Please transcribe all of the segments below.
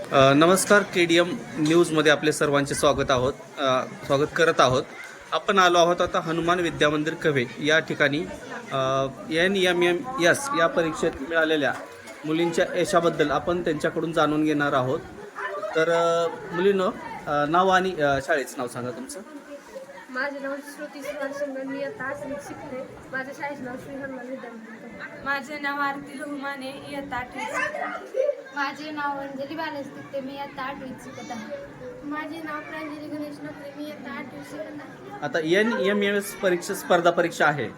नमस्कार के D M न्यूजमध्ये आपले सर्वांचे स्वागत आहोत. स्वागत करत आहोत. आपण आलो आहोत आता हनुमान विद्या मंदिर कवे या ठिकाणी. एन एम एम एस या परीक्षेत मिळालेल्या मुलींच्या यशाबद्दल आपण त्यांच्याकडून जाणून घेणार आहोत. तर मुलीनं नाव आणि शाळेचं नाव सांगा तुमचं. माझे नाव श्रुती सुभाष शिंगण मी आता आठवीत शिकते माझ्या शाळेचे नाव श्री हनुमान विद्यामंदिर माझे नाव आरती लहुमाने. इयत्ता माझे नाव अंजली बालाज तिकते मी आता आठवीत शिकत आहे. माझे नाव प्रांजली गणेश नकरे मी आता आठवीत शिकत आहे. आता एन एम एम एस परीक्षा स्पर्धा परीक्षा आहे.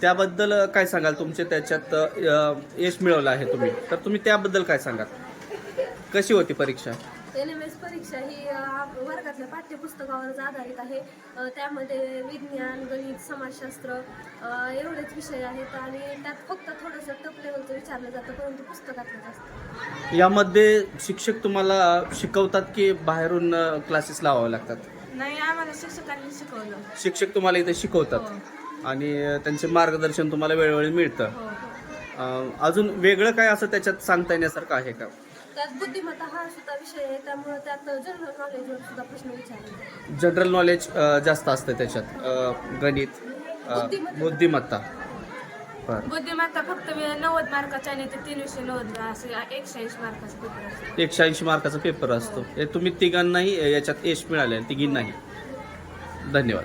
त्याबद्दल काय सांगाल? तुमचे त्याच्यात अ, यश मिळवलं आहे तुम्ही. तर तुम्ही त्याबद्दल काय सांगाल? कशी होती परीक्षा? एन एम एस परीक्षा ही अ, वर्गातल्या पाठ्यपुस्तकावरच आधारित आहे. अ, त्यामध्ये विज्ञान गणित समाजशास्त्र अ, एवढेच विषय आहेत आणि त्यात फक्त थोडंसं टप विचारलं जातं परंतु पुस्तकातलं जास्त यामध्ये शिक्षक तुम्हाला शिकवतात की बाहेरून क्लासेस लावावे लागतात? नाही आम्हाला शिक्षकांनी शिकवलं. शिक्षक तुम्हाला इथे शिकवतात. आणि अ, त्यांचे मार्गदर्शन तुम्हाला वेळोवेळी मिळतं. हो अ, अजून वेगळं काय असं त्याच्यात सांगता येण्यासारखं आहे का? त्यात बुद्धिमत्ता हा सुद्धा विषय आहे त्यामुळे त्यात जनरल नॉलेजवर सुद्धा प्रश्न विचारले जातात. जनरल नॉलेज जास्त असतं त्याच्यात गणित बुद्धिमत्ता. बुद्धिमत्ता फक्त नव्वद मार्काचा आणि ते तीन विषय नव्वद असे एकशे ऐंशी मार्काचा पेपर असतो. एकशे ऐंशी मार्काचा पेपर असतो. हे तुम्ही तिघांनाही याच्यात यश मिळाले तिघींनाही. धन्यवाद.